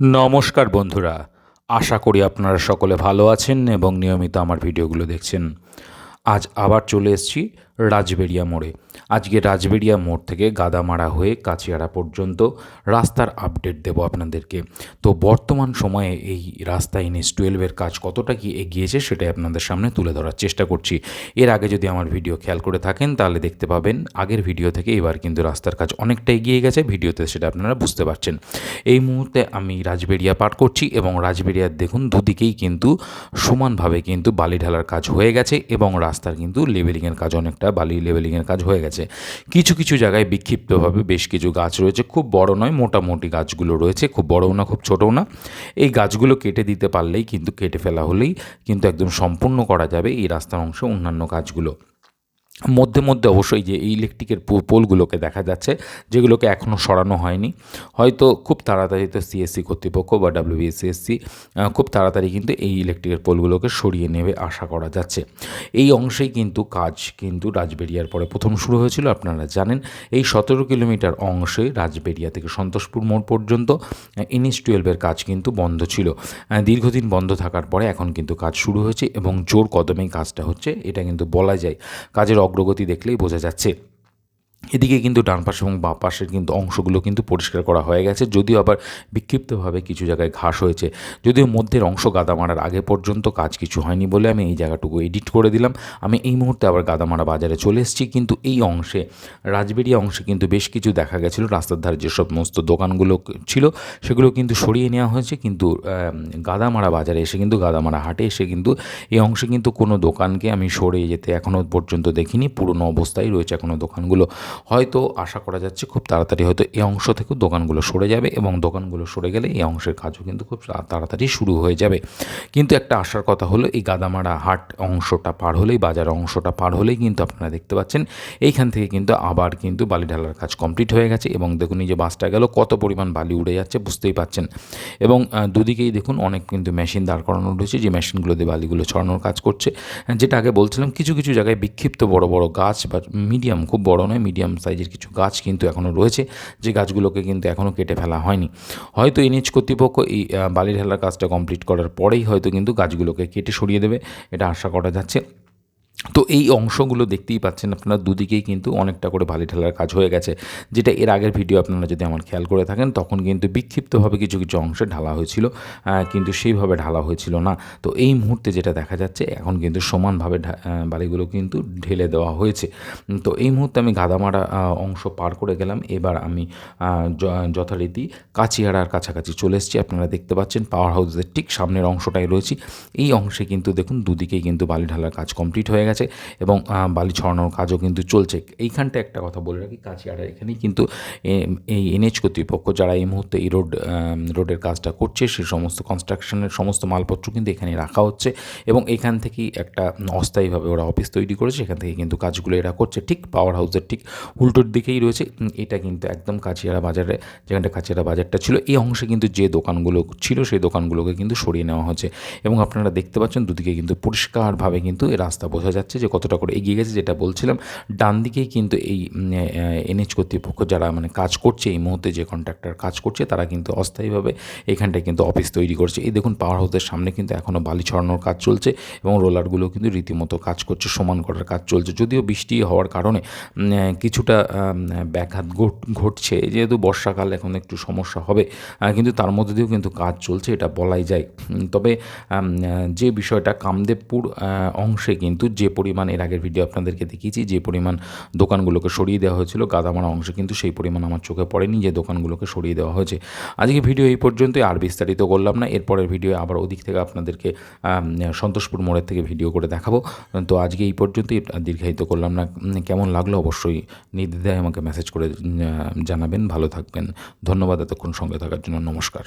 নমস্কার বন্ধুরা। আশা করি আপনারা সকলে ভালো আছেন এবং নিয়মিত আমার ভিডিওগুলো দেখছেন। আজ আবার চলে এসেছি রাজবেরিয়া মোড়ে। আজকে রাজবেরিয়া মোড় থেকে গাদামারা হয়ে কাছিয়াড়া পর্যন্ত রাস্তার আপডেট দেব আপনাদেরকে। তো বর্তমান সময়ে এই রাস্তা এনএস টুয়েলভের কাজ কতটা কি এগিয়েছে সেটাই আপনাদের সামনে তুলে ধরার চেষ্টা করছি। এর আগে যদি আমার ভিডিও খেয়াল করে থাকেন, তাহলে দেখতে পাবেন আগের ভিডিও থেকে এবার কিন্তু রাস্তার কাজ অনেকটা এগিয়ে গেছে। ভিডিওতে সেটা আপনারা বুঝতে পারছেন। এই মুহূর্তে আমি রাজবেরিয়া পার করছি এবং রাজবেরিয়ার দেখুন দুদিকেই কিন্তু সমানভাবে কিন্তু বালি ঢালার কাজ হয়ে গেছে এবং রাস্তার কিন্তু লেভেলিংয়ের কাজ অনেকটা বালি লেভেলিংয়ের কাজ হয়ে গেছে। কিছু কিছু জায়গায় বিক্ষিপ্তভাবে বেশ কিছু গাছ রয়েছে। খুব বড় নয়, মোটামুটি গাছগুলো রয়েছে। খুব বড়ও না, খুব ছোটও না। এই গাছগুলো কেটে দিতে পারলেই কিন্তু কেটে ফেলা হলেই কিন্তু একদম সম্পূর্ণ করা যাবে এই রাস্তার অংশে অন্যান্য কাজগুলো মধ্যে মধ্যে অবশ্যই যে এই ইলেকট্রিকের পোলগুলোকে দেখা যাচ্ছে, যেগুলোকে এখনও সরানো হয়নি। হয়তো খুব তাড়াতাড়ি তো সিএসসি কর্তৃপক্ষ বা ডাব্লিউবিএসএসসি খুব তাড়াতাড়ি কিন্তু এই ইলেকট্রিকের পোলগুলোকে সরিয়ে নেবে আশা করা যাচ্ছে। এই অংশেই কিন্তু কাজ কিন্তু রাজবেরিয়ার পরে প্রথম শুরু হয়েছিল, আপনারা জানেন। এই সতেরো কিলোমিটার অংশে রাজবেরিয়া থেকে সন্তোষপুর মোড় পর্যন্ত এনএস টুয়েলভের কাজ কিন্তু বন্ধ ছিল। দীর্ঘদিন বন্ধ থাকার পরে এখন কিন্তু কাজ শুরু হয়েছে এবং জোর কদমেই কাজটা হচ্ছে, এটা কিন্তু বলা যায়। কাজের অগ্রগতি দেখলেই বোঝা যাচ্ছে। এদিকে কিন্তু ডান পাশে এবং বাঁ পাশের কিন্তু অংশগুলো কিন্তু পরিষ্কার করা হয়ে গেছে, যদিও আবার বিক্ষিপ্তভাবে কিছু জায়গায় ঘাস হয়েছে। যদিও মধ্যের অংশ গাদা মারার আগে পর্যন্ত কাজ কিছু হয়নি বলে আমি এই জায়গাটুকু এডিট করে দিলাম। আমি এই মুহূর্তে আবার গাদামারা বাজারে চলে এসেছি, কিন্তু এই অংশে, রাজবেরিয়া অংশে কিন্তু বেশ কিছু দেখা গেছিল। রাস্তার ধারে যে সমস্ত দোকানগুলো ছিল, সেগুলো কিন্তু সরিয়ে নেওয়া হয়েছে, কিন্তু গাদামারা বাজারে এসে কিন্তু গাদামারা হাটে এসে কিন্তু এই অংশে কিন্তু কোনো দোকানকে আমি সরিয়ে যেতে এখনও পর্যন্ত দেখিনি। পুরনো অবস্থায় রয়েছে এখনও দোকানগুলো। হয়তো আশা করা যাচ্ছে খুব তাড়াতাড়ি হয়তো এই অংশ থেকেও দোকানগুলো সরে যাবে এবং দোকানগুলো সরে গেলে এই অংশের কাজও কিন্তু খুব তাড়াতাড়ি শুরু হয়ে যাবে। কিন্তু একটা আশার কথা হলো, এই গাদামারা হাট অংশটা পার হলেই, বাজার অংশটা পার হলেই কিন্তু আপনারা দেখতে পাচ্ছেন, এইখান থেকে কিন্তু আবার কিন্তু বালি ঢালার কাজ কমপ্লিট হয়ে গেছে এবং দেখুন এই যে বাসটা গেল, কত পরিমাণ বালি উড়ে যাচ্ছে বুঝতেই পাচ্ছেন। এবং দুদিকেই দেখুন অনেক কিন্তু মেশিন দাঁড় করানো রয়েছে, যে মেশিনগুলো দিয়ে বালিগুলো ছড়ানোর কাজ করছে। যেটা আগে বলছিলাম, কিছু কিছু জায়গায় বিক্ষিপ্ত বড় বড় গাছ বা মিডিয়াম, খুব বড় নয়, মিডিয়াম সাইজের কিছু গাছ কিন্তু এখনও রয়েছে। যে গাছগুলোকে কিন্তু এখনও কেটে ফেলা হয়নি। হয়তো এনএইচ কর্তৃপক্ষ এই বালির বালি ঢালার কাজটা কমপ্লিট করার পরেই হয়তো কিন্তু গাছগুলোকে কেটে সরিয়ে দেবে। এটা আশা করা যাচ্ছে। তো এই অংশগুলো দেখতেই পাচ্ছেন আপনারা দুদিকেই কিন্তু অনেকটা করে বালি ঢালার কাজ হয়ে গেছে, যেটা এর আগের ভিডিও আপনারা যদি আমার খেয়াল করে থাকেন, তখন কিন্তু বিক্ষিপ্তভাবে কিছু কিছু অংশে ঢালা হয়েছিল কিন্তু সেইভাবে ঢালা হয়েছিল না। তো এই মুহূর্তে যেটা দেখা যাচ্ছে, এখন কিন্তু সমানভাবে বালিগুলো কিন্তু ঢেলে দেওয়া হয়েছে। তো এই মুহূর্তে আমি গাদামারা অংশ পার করে গেলাম। এবার আমি যথারীতি কাচিয়াড়ার কাছাকাছি চলে এসেছি। আপনারা দেখতে পাচ্ছেন পাওয়ার হাউসের ঠিক সামনের অংশটাই রয়েছি। এই অংশে কিন্তু দেখুন, দুদিকেই কিন্তু বালি ঢালার কাজ কমপ্লিট হয়ে গেছে। এবং বালি ছড়ানোর কাজও কিন্তু চলছে। এইখানটা একটা কথা বলে রাখি, কাছিয়াড়া এখানেই কিন্তু এই এনএইচ কর্তৃপক্ষ যারা এই মুহূর্তে এই রোড রোডের কাজটা করছে সেই সমস্ত কনস্ট্রাকশনের সমস্ত মালপত্র কিন্তু এখানে রাখা হচ্ছে এবং এখান থেকেই একটা অস্থায়ীভাবে ওরা অফিস তৈরি করেছে। এখান থেকে কিন্তু কাজগুলো এরা করছে। ঠিক পাওয়ার হাউসের ঠিক উল্টোর দিকেই রয়েছে। এটা কিন্তু একদম কাছিয়াড়া বাজারে, যেখানটা কাছিয়াড়া বাজারটা ছিল, এই অংশে কিন্তু যে দোকানগুলো ছিল, সেই দোকানগুলোকে কিন্তু সরিয়ে নেওয়া হচ্ছে। এবং আপনারা দেখতে পাচ্ছেন, দুদিকে কিন্তু পরিষ্কারভাবে কিন্তু এই রাস্তা বোঝা যাচ্ছে। যে কতটা করে এগিয়ে গেছে, যেটা বলছিলাম। ডান দিকেই কিন্তু এই এনএইচ কর্তৃপক্ষ যারা মানে কাজ করছে, এই মুহূর্তে যে কন্ট্রাক্টর কাজ করছে, তারা কিন্তু অস্থায়ীভাবে এখানটায় কিন্তু অফিস তৈরি করছে। এই দেখুন পাওয়ার হাউসের সামনে কিন্তু এখনও বালি ছড়ানোর কাজ চলছে এবং রোলারগুলো কিন্তু রীতিমতো কাজ করছে, সমান করার কাজ চলছে। যদিও বৃষ্টি হওয়ার কারণে কিছুটা ব্যাঘাত ঘট- ঘটছে। যেহেতু বর্ষাকাল, এখন একটু সমস্যা হবে কিন্তু তার মধ্যে দিয়েও কিন্তু কাজ চলছে, এটা বলাই যায়। তবে যে বিষয়টা কামদেবপুর অংশে কিন্তু যে পরিমাণ, এর আগের ভিডিও আপনাদেরকে দেখিয়েছি, যে পরিমাণ দোকানগুলোকে সরিয়ে দেওয়া হয়েছিল, গাদামারা অংশে, কিন্তু সেই পরিমাণ আমার চোখে পড়েনি, যে দোকানগুলোকে সরিয়ে দেওয়া হয়েছে। আজকে ভিডিও এই পর্যন্তই, আর বিস্তারিত করলাম না, এরপরের ভিডিও আবার ওদিক থেকে আপনাদেরকে সন্তোষপুর মোড়ের থেকে ভিডিও করে দেখাবো। তো আজকে এই পর্যন্তই দীর্ঘায়িত করলাম না কেমন লাগল অবশ্যই নির্দ্বিধায় আমাকে মেসেজ করে জানাবেন, ভালো থাকবেন, ধন্যবাদ এতক্ষণ সঙ্গে থাকার জন্য, নমস্কার।